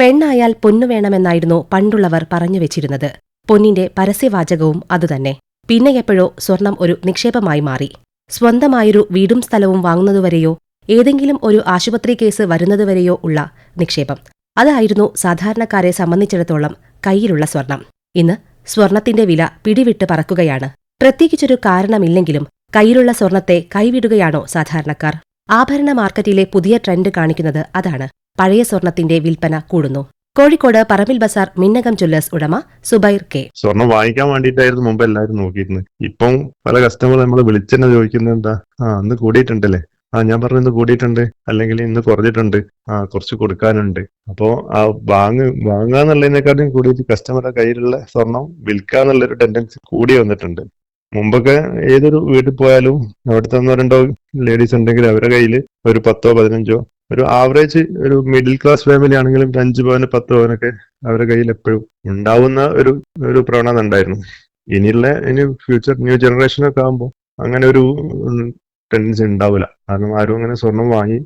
പെണ്ണായാൽ പൊന്നു വേണമെന്നായിരുന്നു പണ്ടുള്ളവർ പറഞ്ഞു വെച്ചിരുന്നത്. പൊന്നിന്റെ പരസ്യവാചകവും അതുതന്നെ. പിന്നെ എപ്പോഴോ സ്വർണം ഒരു നിക്ഷേപമായി മാറി. സ്വന്തമായൊരു വീടും സ്ഥലവും വാങ്ങുന്നതുവരെയോ ഏതെങ്കിലും ഒരു ആശുപത്രി കേസ് വരുന്നതുവരെയോ ഉള്ള നിക്ഷേപം. അതായിരുന്നു സാധാരണക്കാരെ സംബന്ധിച്ചിടത്തോളം കയ്യിലുള്ള സ്വർണം. ഇന്ന് സ്വർണത്തിന്റെ വില പിടിവിട്ട് പറക്കുകയാണ്. പ്രത്യേകിച്ചൊരു കാരണമില്ലെങ്കിലും കയ്യിലുള്ള സ്വർണത്തെ കൈവിടുകയാണോ സാധാരണക്കാർ? ആഭരണ മാർക്കറ്റിലെ പുതിയ ട്രെൻഡ് കാണിക്കുന്നത് അതാണ്. പഴയ സ്വർണത്തിന്റെ വിൽപ്പന കൂടുന്നു. കോഴിക്കോട് പറമ്പിൽ ബസാർ മിന്നകം ജ്വല്ലേഴ്സ് ഉടമ സുബൈർ കെ. സ്വർണം വാങ്ങിക്കാൻ വേണ്ടിയിട്ടായിരുന്നു മുമ്പ് എല്ലാവരും നോക്കിയിരുന്നത്. ഇപ്പം പല കസ്റ്റമർ നമ്മൾ വിളിച്ചെന്നെ ചോദിക്കുന്നത് എന്താ? ആ അന്ന് കൂടിയിട്ടുണ്ടല്ലേ? ആ ഞാൻ പറഞ്ഞു ഇന്ന് കൂടിയിട്ടുണ്ട്. അല്ലെങ്കിൽ ഇന്ന് കുറഞ്ഞിട്ടുണ്ട്. ആ കുറച്ച് കൊടുക്കാനുണ്ട്. അപ്പോ ആ വാങ്ങ് വാങ്ങാന്നുള്ളതിനെക്കാട്ടും കൂടിയിട്ട് കസ്റ്റമറുടെ കയ്യിലുള്ള സ്വർണം വിൽക്കാന്നുള്ളൊരു ടെൻഡൻസി കൂടി വന്നിട്ടുണ്ട്. മുമ്പൊക്കെ ഏതൊരു വീട്ടിൽ പോയാലും അവിടുത്തെ ഒന്നോ രണ്ടോ ലേഡീസ് ഉണ്ടെങ്കിൽ അവരുടെ കയ്യിൽ ഒരു പത്തോ പതിനഞ്ചോ ഒരു ആവറേജ് ഒരു മിഡിൽ ക്ലാസ് ഫാമിലി ആണെങ്കിലും അഞ്ച് പവന് പത്ത് പവനൊക്കെ അവരുടെ കയ്യിൽ എപ്പോഴും ഉണ്ടാവുന്ന ഒരു ഒരു പ്രവണത ഉണ്ടായിരുന്നു. ഇനിയുള്ള ഇനി ഫ്യൂച്ചർ ന്യൂ ജനറേഷൻ ഒക്കെ ആകുമ്പോൾ അങ്ങനെ ഒരു ടെൻഡൻസി ഉണ്ടാവില്ല. കാരണം ആരും അങ്ങനെ സ്വർണം വാങ്ങി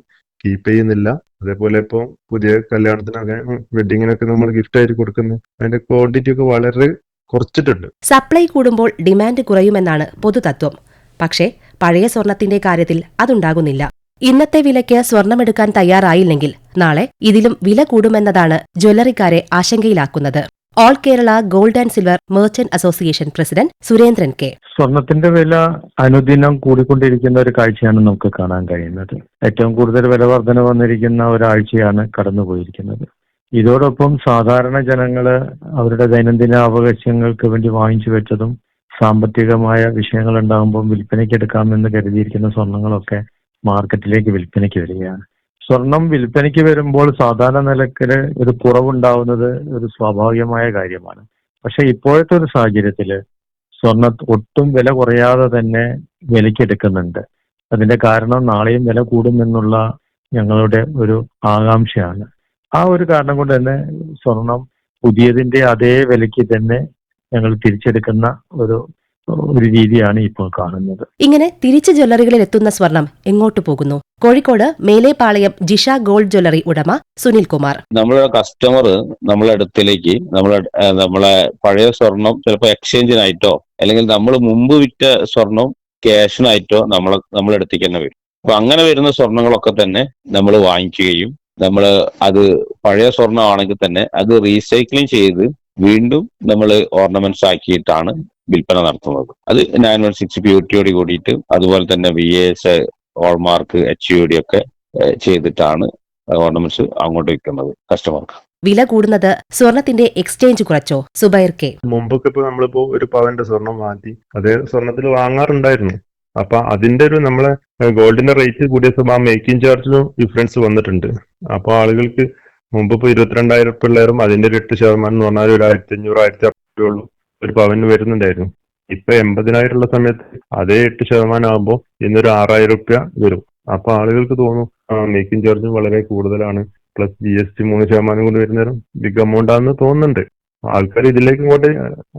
കീപ്പ് ചെയ്യുന്നില്ല. അതേപോലെ ഇപ്പോൾ പുതിയ കല്യാണത്തിനൊക്കെ വെഡിങ്ങിനൊക്കെ നമ്മൾ ഗിഫ്റ്റ് ആയിട്ട് കൊടുക്കുന്നത് അതിന്റെ ക്വാണ്ടിറ്റി ഒക്കെ വളരെ കുറച്ചിട്ടുണ്ട്. സപ്ലൈ കൂടുമ്പോൾ ഡിമാൻഡ് കുറയുമെന്നാണ് പൊതുതത്വം. പക്ഷേ പഴയ സ്വർണത്തിന്റെ കാര്യത്തിൽ അതുണ്ടാകുന്നില്ല. ഇന്നത്തെ വിലയ്ക്ക് സ്വർണമെടുക്കാൻ തയ്യാറായില്ലെങ്കിൽ നാളെ ഇതിലും വില കൂടുമെന്നതാണ് ജ്വല്ലറിക്കാരെ ആശങ്കയിലാക്കുന്നത്. All Kerala gold and silver merchant association president Surendran K. സ്വർണത്തിന്റെ വില അനുദിനം കൂടിക്കൊണ്ടിരിക്കുന്ന ഒരു കാഴ്ചയാണ് നമുക്ക് കാണാൻ കഴിയുന്നത്. ഏറ്റവും കൂടുതൽ വില വർധന വന്നിരിക്കുന്ന ഒരാഴ്ചയാണ് കടന്നുപോയിരിക്കുന്നത്. ഇതോടൊപ്പം സാധാരണ ജനങ്ങൾ അവരുടെ ദൈനംദിന അവകാശങ്ങൾക്ക് വേണ്ടി വാങ്ങിച്ചു വെച്ചതും സാമ്പത്തികമായ വിഷയങ്ങൾ ഉണ്ടാകുമ്പോൾ വിൽപ്പനയ്ക്ക് എടുക്കാമെന്ന് കരുതിയിരിക്കുന്ന സ്വർണങ്ങളൊക്കെ മാർക്കറ്റിലേക്ക് വിൽപ്പനയ്ക്ക് വരികയാണ്. സ്വർണം വിൽപ്പനയ്ക്ക് വരുമ്പോൾ സാധാരണ നിലക്കിൽ ഒരു കുറവുണ്ടാവുന്നത് ഒരു സ്വാഭാവികമായ കാര്യമാണ്. പക്ഷെ ഇപ്പോഴത്തെ ഒരു സാഹചര്യത്തിൽ സ്വർണ ഒട്ടും വില കുറയാതെ തന്നെ വിലക്കെടുക്കുന്നുണ്ട് അതിന്റെ കാരണം നാളെയും വില കൂടുമെന്നുള്ള ഞങ്ങളുടെ ഒരു ആകാംക്ഷയാണ്. ആ ഒരു കാരണം കൊണ്ട് തന്നെ സ്വർണം പുതിയതിന്റെ അതേ വിലയ്ക്ക് തന്നെ ഞങ്ങൾ തിരിച്ചെടുക്കുന്ന ഒരു ഒരു രീതിയാണ് ഇപ്പോൾ കാണുന്നത്. ഇങ്ങനെ തിരിച്ചു ജ്വല്ലറികളിൽ എത്തുന്ന സ്വർണം എങ്ങോട്ട് പോകുന്നു? കോഴിക്കോട് മേലേപ്പാളയം ജിഷ ഗോൾഡ് ജ്വല്ലറി ഉടമ സുനിൽ കുമാർ. നമ്മളെ കസ്റ്റമർ നമ്മളെ അടുത്തിലേക്ക് നമ്മളെ നമ്മളെ പഴയ സ്വർണം ചിലപ്പോൾ എക്സ്ചേഞ്ചിനായിട്ടോ അല്ലെങ്കിൽ നമ്മൾ മുമ്പ് വിറ്റ സ്വർണം ക്യാഷിനായിട്ടോ നമ്മളെ നമ്മളെ അടുത്തേക്ക് തന്നെ വരും. അപ്പൊ അങ്ങനെ വരുന്ന സ്വർണങ്ങളൊക്കെ തന്നെ നമ്മൾ വാങ്ങിക്കുകയും നമ്മൾ അത് പഴയ സ്വർണമാണെങ്കിൽ തന്നെ അത് റീസൈക്ലിംഗ് ചെയ്ത് വീണ്ടും നമ്മൾ ഓർണമെന്റ്സ് ആക്കിയിട്ടാണ് വിൽപ്പന നടത്തുന്നത്. അത് നയൻ വൺ സിക്സ് പ്യൂരിറ്റിയോട് കൂടിയിട്ട് അതുപോലെ തന്നെ V S hallmark H U D ഒക്കെ ചെയ്തിട്ടാണ് ഓർണമെന്റ്സ് അങ്ങോട്ട് വിൽക്കുന്നത് കസ്റ്റമർക്ക് വില കൂടുന്നത് സ്വർണത്തിന്റെ എക്സ്ചേഞ്ച് കുറച്ചോ? സുബൈർ കെ. മുമ്പൊക്കെ ഇപ്പൊ നമ്മളിപ്പോ ഒരു പവന്റെ സ്വർണം മാറ്റി അതേ സ്വർണത്തിൽ വാങ്ങാറുണ്ടായിരുന്നു. അപ്പൊ അതിന്റെ ഒരു നമ്മളെ ഗോൾഡിന്റെ റേറ്റ് കൂടിയ സമയം മേക്കിംഗ് ചാർജിലും ഡിഫറൻസ് വന്നിട്ടുണ്ട്. അപ്പൊ ആളുകൾക്ക് മുമ്പ് ഇപ്പൊ ഇരുപത്തിരണ്ടായിരം പിള്ളേരും അതിന്റെ ഒരു എട്ട് ശതമാനം എന്ന് പറഞ്ഞാൽ ഒരു ആയിരത്തി അഞ്ഞൂറ് ആയിരത്തി അറുന്നൂറ് ഉള്ളൂ. ഒരു പവന് വരുന്നുണ്ടായിരുന്നു. ഇപ്പൊ എൺപതിനായിരം ഉള്ള സമയത്ത് അതേ എട്ട് ശതമാനം ആകുമ്പോൾ ഇന്നൊരു ആറായിരം റുപ്യ വരും. അപ്പൊ ആളുകൾക്ക് തോന്നും മേക്കിംഗ് ചാർജ് വളരെ കൂടുതലാണ്. പ്ലസ് ജി എസ് ടി മൂന്ന് ശതമാനം കൊണ്ട് വരുന്നേരം ബിഗ് എമൗണ്ട് ആണെന്ന് തോന്നുന്നുണ്ട്. ആൾക്കാർ ഇതിലേക്ക് ഇങ്ങോട്ട്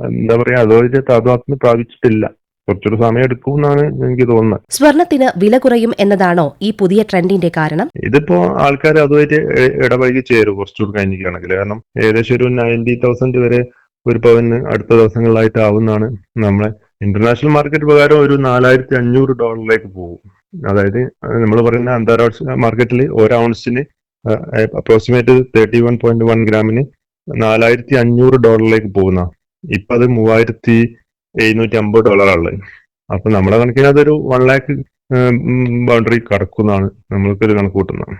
എന്താ പറയാ അതോടെ താതാത്മ്യം പ്രാപിച്ചിട്ടില്ല. കുറച്ചൊരു സമയം എടുക്കും എന്നാണ് എനിക്ക് തോന്നുന്നത്. സ്വർണത്തിന് വില കുറയും എന്നതാണോ ഈ പുതിയ ട്രെൻഡിന്റെ കാരണം? ഇതിപ്പോ ആൾക്കാർ അതുമായിട്ട് ഇടപഴകി ചേരും കുറച്ചുകൂടി കഴിഞ്ഞിരിക്കുകയാണെങ്കിൽ. കാരണം ഏകദേശം ഒരു നയന്റി തൗസൻഡ് വരെ ഒരു പവന് അടുത്ത ദിവസങ്ങളിലായിട്ട് ആവുന്നതാണ് നമ്മളെ ഇന്റർനാഷണൽ മാർക്കറ്റ് പ്രകാരം ഒരു നാലായിരത്തി അഞ്ഞൂറ് ഡോളറിലേക്ക് പോകും. അതായത് നമ്മൾ പറയുന്ന അന്താരാഷ്ട്ര മാർക്കറ്റിൽ ഒരു ഔൺസിന് approximate thirty one point one ഗ്രാമിന് നാലായിരത്തി അഞ്ഞൂറ് ഡോളറിലേക്ക് പോകുന്ന ഇപ്പൊ അത് മൂവായിരത്തി എഴുന്നൂറ്റി അമ്പത് ഡോളറാണുള്ളത് അപ്പൊ നമ്മളെ കണക്കിന് അതൊരു വൺ ലാക്ക് ബൗണ്ടറി കടക്കുന്നതാണ് നമ്മൾക്കൊരു കണക്ക് കൂട്ടുന്നത്.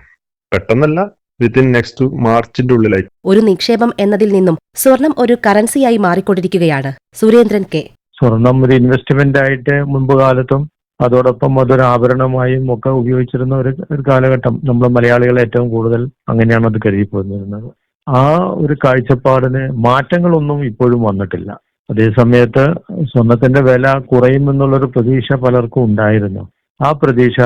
പെട്ടെന്നല്ല വിത്തിൻ നെക്സ്റ്റ് മാർച്ചിന്റെ ഉള്ളിലായി. ഒരു നിക്ഷേപം എന്നതിൽ നിന്നും സ്വർണം ഒരു കറൻസിയായി മാറിക്കൊണ്ടിരിക്കുകയാണ്. സുരേന്ദ്രൻ കെ. സ്വർണം ഒരു ഇൻവെസ്റ്റ്മെന്റ് ആയിട്ട് മുൻപ് കാലത്തും അതോടൊപ്പം അതൊരു ആഭരണമായും ഒക്കെ ഉപയോഗിച്ചിരുന്ന ഒരു ഒരു കാലഘട്ടം നമ്മൾ മലയാളികൾ ഏറ്റവും കൂടുതൽ അങ്ങനെയാണ് അത് കരുതി പോന്നിരുന്നത് ആ ഒരു കാഴ്ചപ്പാടിന് മാറ്റങ്ങളൊന്നും ഇപ്പോഴും വന്നിട്ടില്ല. അതേസമയത്ത് സ്വർണത്തിന്റെ വില കുറയുമെന്നുള്ളൊരു പ്രതീക്ഷ പലർക്കും ഉണ്ടായിരുന്നു. ആ പ്രതീക്ഷ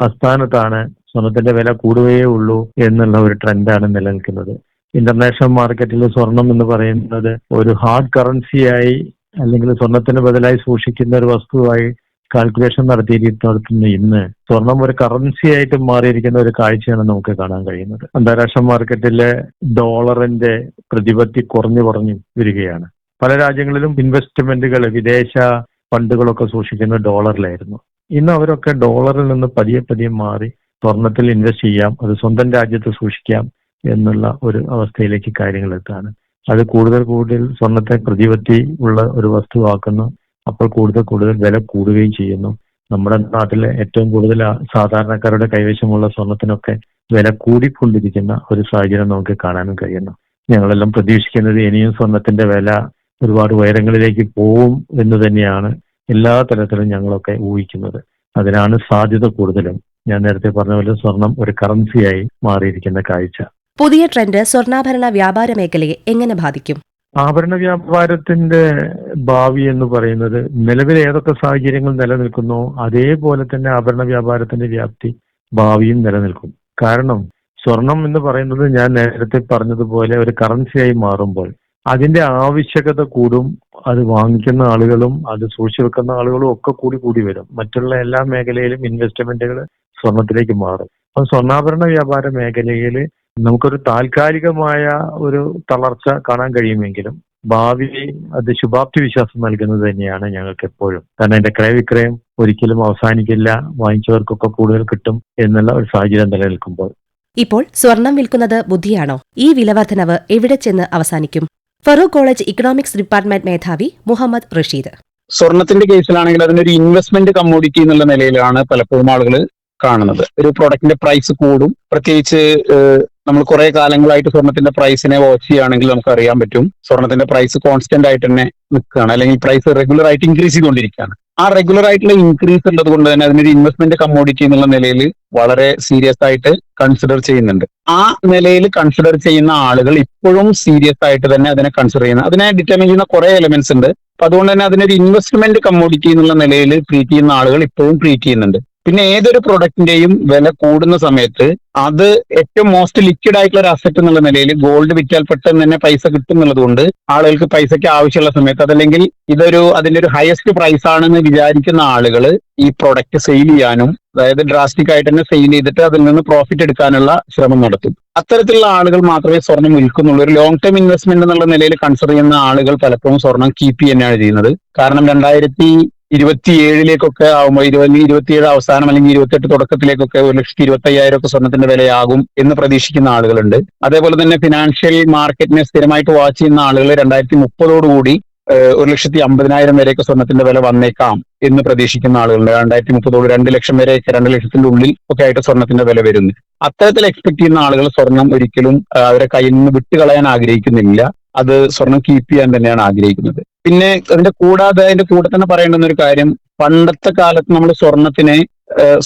അസ്ഥാനത്താണ് സ്വർണത്തിന്റെ വില കൂടുകയേ ഉള്ളൂ എന്നുള്ള ഒരു ട്രെൻഡാണ് നിലനിൽക്കുന്നത്. ഇന്റർനാഷണൽ മാർക്കറ്റിൽ സ്വർണം എന്ന് പറയുന്നത് ഒരു ഹാർഡ് കറൻസിയായി അല്ലെങ്കിൽ സ്വർണത്തിന് ബദലായി സൂക്ഷിക്കുന്ന ഒരു വസ്തുവായി കാൽക്കുലേഷൻ നടത്തിയിരിക്കുന്ന ഇന്ന് സ്വർണം ഒരു കറൻസി ആയിട്ട് മാറിയിരിക്കുന്ന ഒരു കാഴ്ചയാണ് നമുക്ക് കാണാൻ കഴിയുന്നത്. അന്താരാഷ്ട്ര മാർക്കറ്റിലെ ഡോളറിന്റെ പ്രതിപത്തി കുറഞ്ഞു കുറഞ്ഞു വരികയാണ്. പല രാജ്യങ്ങളിലും ഇൻവെസ്റ്റ്മെന്റുകൾ വിദേശ ഫണ്ടുകളൊക്കെ സൂക്ഷിക്കുന്നത് ഡോളറിലായിരുന്നു ഇന്ന് അവരൊക്കെ ഡോളറിൽ നിന്ന് പതിയെ പതിയെ മാറി സ്വർണത്തിൽ ഇൻവെസ്റ്റ് ചെയ്യാം അത് സ്വന്തം രാജ്യത്ത് സൂക്ഷിക്കാം എന്നുള്ള ഒരു അവസ്ഥയിലേക്ക് കാര്യങ്ങൾ എത്താണ് അത് കൂടുതൽ കൂടുതൽ സ്വർണത്തെ പ്രതിപത്തി ഉള്ള ഒരു വസ്തുവാക്കുന്നു. അപ്പോൾ കൂടുതൽ കൂടുതൽ വില കൂടുകയും ചെയ്യുന്നു. നമ്മുടെ നാട്ടിലെ ഏറ്റവും കൂടുതൽ സാധാരണക്കാരുടെ കൈവശമുള്ള സ്വർണത്തിനൊക്കെ വില കൂടിക്കൊണ്ടിരിക്കുന്ന ഒരു സാഹചര്യം നമുക്ക് കാണാനും കഴിയുന്നു. ഞങ്ങളെല്ലാം പ്രതീക്ഷിക്കുന്നത് ഇനിയും സ്വർണത്തിന്റെ വില ഒരുപാട് ഉയരങ്ങളിലേക്ക് പോവും എന്ന് തന്നെയാണ് എല്ലാ തരത്തിലും ഞങ്ങളൊക്കെ ഊഹിക്കുന്നത്. അതിനാണ് സാധ്യത കൂടുതലും. ഞാൻ നേരത്തെ പറഞ്ഞ പോലെ സ്വർണം ഒരു കറൻസിയായി മാറിയിരിക്കുന്ന കാഴ്ച. പുതിയ ട്രെൻഡ് സ്വർണാഭരണ വ്യാപാര മേഖലയെ എങ്ങനെ ബാധിക്കും? ആഭരണ വ്യാപാരത്തിന്റെ ഭാവി എന്ന് പറയുന്നത് നിലവിൽ ഏതൊക്കെ സാഹചര്യങ്ങൾ നിലനിൽക്കുന്നു അതേപോലെ തന്നെ ആഭരണ വ്യാപാരത്തിന്റെ വ്യാപ്തി ഭാവിയും നിലനിൽക്കും. കാരണം സ്വർണം എന്ന് പറയുന്നത് ഞാൻ നേരത്തെ പറഞ്ഞതുപോലെ ഒരു കറൻസിയായി മാറുമ്പോൾ അതിന്റെ ആവശ്യകത കൂടും അത് വാങ്ങിക്കുന്ന ആളുകളും അത് സൂക്ഷിച്ചു വെക്കുന്ന ആളുകളും ഒക്കെ കൂടി കൂടി വരും. മറ്റുള്ള എല്ലാ മേഖലയിലും ഇൻവെസ്റ്റ്മെന്റുകൾ സ്വർണത്തിലേക്ക് മാറും. അപ്പൊ സ്വർണാഭരണ വ്യാപാര മേഖലയിൽ നമുക്കൊരു താൽക്കാലികമായ ഒരു തളർച്ച കാണാൻ കഴിയുമെങ്കിലും ഭാവി അത് ശുഭാപ്തി വിശ്വാസം നൽകുന്നത് തന്നെയാണ് ഞങ്ങൾക്ക് എപ്പോഴും. കാരണം അതിന്റെ ക്രയവിക്രയം ഒരിക്കലും അവസാനിക്കില്ല. വാങ്ങിച്ചവർക്കൊക്കെ കൂടുതൽ കിട്ടും എന്നുള്ള ഒരു സാഹചര്യം നിലനിൽക്കുമ്പോൾ. ഇപ്പോൾ സ്വർണം വിൽക്കുന്നത് ബുദ്ധിയാണോ? ഈ വിലവർദ്ധനവ് എവിടെ ചെന്ന് അവസാനിക്കും? ഫറൂഖ് കോളേജ് ഇക്കണോമിക്സ് ഡിപ്പാർട്ട്മെന്റ് മേധാവി മുഹമ്മദ് റഷീദ്. സ്വർണത്തിന്റെ കേസിലാണെങ്കിൽ അതിനൊരു ഇൻവെസ്റ്റ്മെന്റ് കമ്മോഡിറ്റി എന്നുള്ള നിലയിലാണ് പലപ്പോഴും ആളുകൾ കാണുന്നത്. ഒരു പ്രോഡക്റ്റിന്റെ പ്രൈസ് കൂടും. പ്രത്യേകിച്ച് നമ്മൾ കുറെ കാലങ്ങളായിട്ട് സ്വർണത്തിന്റെ പ്രൈസിനെ വാച്ച് ചെയ്യുകയാണെങ്കിൽ നമുക്ക് അറിയാൻ പറ്റും. സ്വർണത്തിന്റെ പ്രൈസ് കോൺസ്റ്റന്റ് ആയിട്ട് തന്നെ നിൽക്കുകയാണ്. അല്ലെങ്കിൽ പ്രൈസ് റെഗുലർ ആയിട്ട് ഇൻക്രീസ് ചെയ്തുകൊണ്ടിരിക്കുകയാണ്. ആ റെഗുലർ ആയിട്ടുള്ള ഇൻക്രീസ് ഉള്ളത് കൊണ്ട് തന്നെ അതിനൊരു ഇൻവെസ്റ്റ്മെന്റ് കമ്മോഡിറ്റി എന്നുള്ള നിലയിൽ വളരെ സീരിയസ് ആയിട്ട് കൺസിഡർ ചെയ്യുന്നുണ്ട്. ആ നിലയിൽ കൺസിഡർ ചെയ്യുന്ന ആളുകൾ ഇപ്പോഴും സീരിയസ് ആയിട്ട് തന്നെ അതിനെ കൺസിഡർ ചെയ്യുന്നത് അതിനെ ഡിറ്റർമിൻ ചെയ്യുന്ന കുറെ എലമെന്റ്സ് ഉണ്ട്. അപ്പൊ അതുകൊണ്ട് തന്നെ അതിനൊരു ഇൻവെസ്റ്റ്മെന്റ് കമ്മോഡിറ്റി എന്നുള്ള നിലയിൽ ട്രീറ്റ് ചെയ്യുന്ന ആളുകൾ ഇപ്പോഴും ട്രീറ്റ് ചെയ്യുന്നുണ്ട്. പിന്നെ ഏതൊരു പ്രൊഡക്റ്റിന്റെയും വില കൂടുന്ന സമയത്ത് അത് ഏറ്റവും മോസ്റ്റ് ലിക്വിഡ് ആയിട്ടുള്ള ഒരു അസറ്റ് എന്നുള്ള നിലയിൽ ഗോൾഡ് വിറ്റാൽ പെട്ടെന്ന് തന്നെ പൈസ കിട്ടും എന്നുള്ളത് കൊണ്ട് ആളുകൾക്ക് പൈസയ്ക്ക് ആവശ്യമുള്ള സമയത്ത് അതല്ലെങ്കിൽ ഇതൊരു അതിന്റെ ഒരു ഹയസ്റ്റ് പ്രൈസ് ആണെന്ന് വിചാരിക്കുന്ന ആളുകൾ ഈ പ്രൊഡക്റ്റ് സെയിൽ ചെയ്യാനും അതായത് ഡ്രാസ്റ്റിക് ആയിട്ട് തന്നെ സെയിൽ ചെയ്തിട്ട് അതിൽ നിന്ന് പ്രോഫിറ്റ് എടുക്കാനുള്ള ശ്രമം നടത്തും. അത്തരത്തിലുള്ള ആളുകൾ മാത്രമേ സ്വർണം വിൽക്കുന്നുള്ളൂ. ഒരു ലോങ് ടേം ഇൻവെസ്റ്റ്മെന്റ് എന്നുള്ള നിലയിൽ കൺസിഡർ ചെയ്യുന്ന ആളുകൾ പലപ്പോഴും സ്വർണം കീപ്പ് തന്നെയാണ് ചെയ്യുന്നത്. കാരണം രണ്ടായിരത്തി ഇരുപത്തിയേഴിലേക്കൊക്കെ ആവുമ്പോൾ ഇരുപത് ഇരുപത്തിയേഴ് അവസാനം അല്ലെങ്കിൽ ഇരുപത്തെട്ട് തുടക്കത്തിലേക്കൊക്കെ ഒരു ലക്ഷത്തി ഇരുപത്തി അയ്യായിരം ഒക്കെ സ്വർണത്തിന്റെ വിലയാകും എന്ന് പ്രതീക്ഷിക്കുന്ന ആളുകളുണ്ട്. അതേപോലെ തന്നെ ഫിനാൻഷ്യൽ മാർക്കറ്റിനെ സ്ഥിരമായിട്ട് വാച്ച് ചെയ്യുന്ന ആളുകൾ രണ്ടായിരത്തി മുപ്പതോടുകൂടി ഒരു ലക്ഷത്തി അമ്പതിനായിരം വരെയൊക്കെ സ്വർണത്തിന്റെ വില വന്നേക്കാം എന്ന് പ്രതീക്ഷിക്കുന്ന ആളുകളുണ്ട്. രണ്ടായിരത്തി മുപ്പതോട് രണ്ട് ലക്ഷം വരെ രണ്ട് ലക്ഷത്തിന്റെ ഉള്ളിൽ ഒക്കെ ആയിട്ട് സ്വർണത്തിന്റെ വില വരുന്നു. അത്തരത്തിൽ എക്സ്പെക്ട് ചെയ്യുന്ന ആളുകൾ സ്വർണം ഒരിക്കലും അവരെ കയ്യിൽ നിന്ന് വിട്ടുകളയാൻ ആഗ്രഹിക്കുന്നില്ല. അത് സ്വർണം കീപ്പ് ചെയ്യാൻ തന്നെയാണ് ആഗ്രഹിക്കുന്നത്. പിന്നെ അതിന്റെ കൂടാതെ അതിന്റെ കൂടെ തന്നെ പറയേണ്ടുന്ന ഒരു കാര്യം പണ്ടത്തെ കാലത്ത് നമ്മൾ സ്വർണത്തിനെ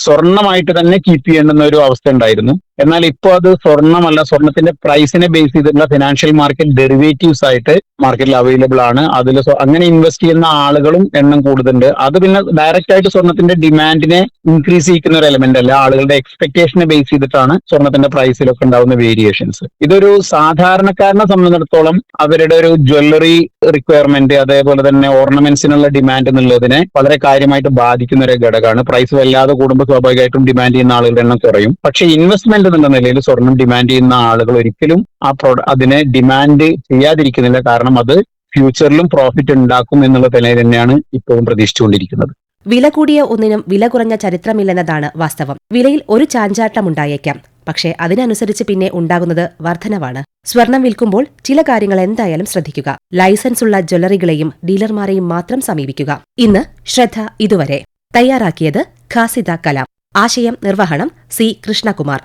സ്വർണമായിട്ട് തന്നെ കീപ്പ് ചെയ്യേണ്ടുന്ന ഒരു അവസ്ഥ ഉണ്ടായിരുന്നു. എന്നാൽ ഇപ്പോൾ അത് സ്വർണമല്ല സ്വർണത്തിന്റെ പ്രൈസിനെ ബേസ് ചെയ്തിട്ടുള്ള ഫിനാൻഷ്യൽ മാർക്കറ്റ് ഡെറിവേറ്റീവ്സ് ആയിട്ട് മാർക്കറ്റിൽ അവൈലബിൾ ആണ്. അതിൽ അങ്ങനെ ഇൻവെസ്റ്റ് ചെയ്യുന്ന ആളുകളും എണ്ണം കൂടുതലുണ്ട്. അത് പിന്നെ ഡയറക്റ്റ് ആയിട്ട് സ്വർണത്തിന്റെ ഡിമാൻഡിനെ ഇൻക്രീസ് ചെയ്യിക്കുന്ന ഒരു എലമെന്റ് അല്ല. ആളുകളുടെ എക്സ്പെക്ടേഷനെ ബേസ് ചെയ്തിട്ടാണ് സ്വർണത്തിന്റെ പ്രൈസിലൊക്കെ ഉണ്ടാവുന്ന വേരിയേഷൻസ് ഇതൊരു സാധാരണക്കാരനെ സംബന്ധിച്ചിടത്തോളം അവരുടെ ഒരു ജ്വല്ലറി റിക്വയർമെന്റ് അതേപോലെ തന്നെ ഓർണമെന്റ്സിനുള്ള ഡിമാൻഡ് എന്നുള്ളതിനെ വളരെ കാര്യമായിട്ട് ബാധിക്കുന്ന ഒരു ഘടകമാണ്. പ്രൈസ് വല്ലാതെ കൂടുമ്പോൾ സ്വാഭാവികമായിട്ടും ഡിമാൻഡ് ചെയ്യുന്ന ആളുകളുടെ എണ്ണം കുറയും. പക്ഷേ ഇൻവെസ്റ്റ്മെന്റ് എന്ന നിലയിൽ സ്വർണം ഡിമാൻഡ് ചെയ്യുന്ന ആളുകൾ ഒരിക്കലും ആ പ്രൊഡ അതിനെ ഡിമാൻഡ് ചെയ്യാതിരിക്കുന്നില്ല. കാരണം അത് ഫ്യൂച്ചറിലും പ്രോഫിറ്റ് ഉണ്ടാക്കും എന്നുള്ള നിലയിൽ തന്നെയാണ് ഇപ്പോഴും പ്രതീക്ഷിച്ചുകൊണ്ടിരിക്കുന്നത്. വില കൂടിയ ഒന്നിനും വില കുറഞ്ഞ ചരിത്രമില്ലെന്നതാണ് വാസ്തവം. വിലയിൽ ഒരു ചാഞ്ചാട്ടമുണ്ടായേക്കാം. പക്ഷേ അതിനനുസരിച്ച് പിന്നെ ഉണ്ടാകുന്നത് വർധനവാണ്. സ്വർണം വിൽക്കുമ്പോൾ ചില കാര്യങ്ങൾ എന്തായാലും ശ്രദ്ധിക്കുക. ലൈസൻസ് ഉള്ള ജ്വല്ലറികളെയും ഡീലർമാരെയും മാത്രം സമീപിക്കുക. ഇന്ന് ശ്രദ്ധ ഇതുവരെ. തയ്യാറാക്കിയത് ഖാസിദ കലാം. ആശയം നിർവഹണം സി കൃഷ്ണകുമാർ.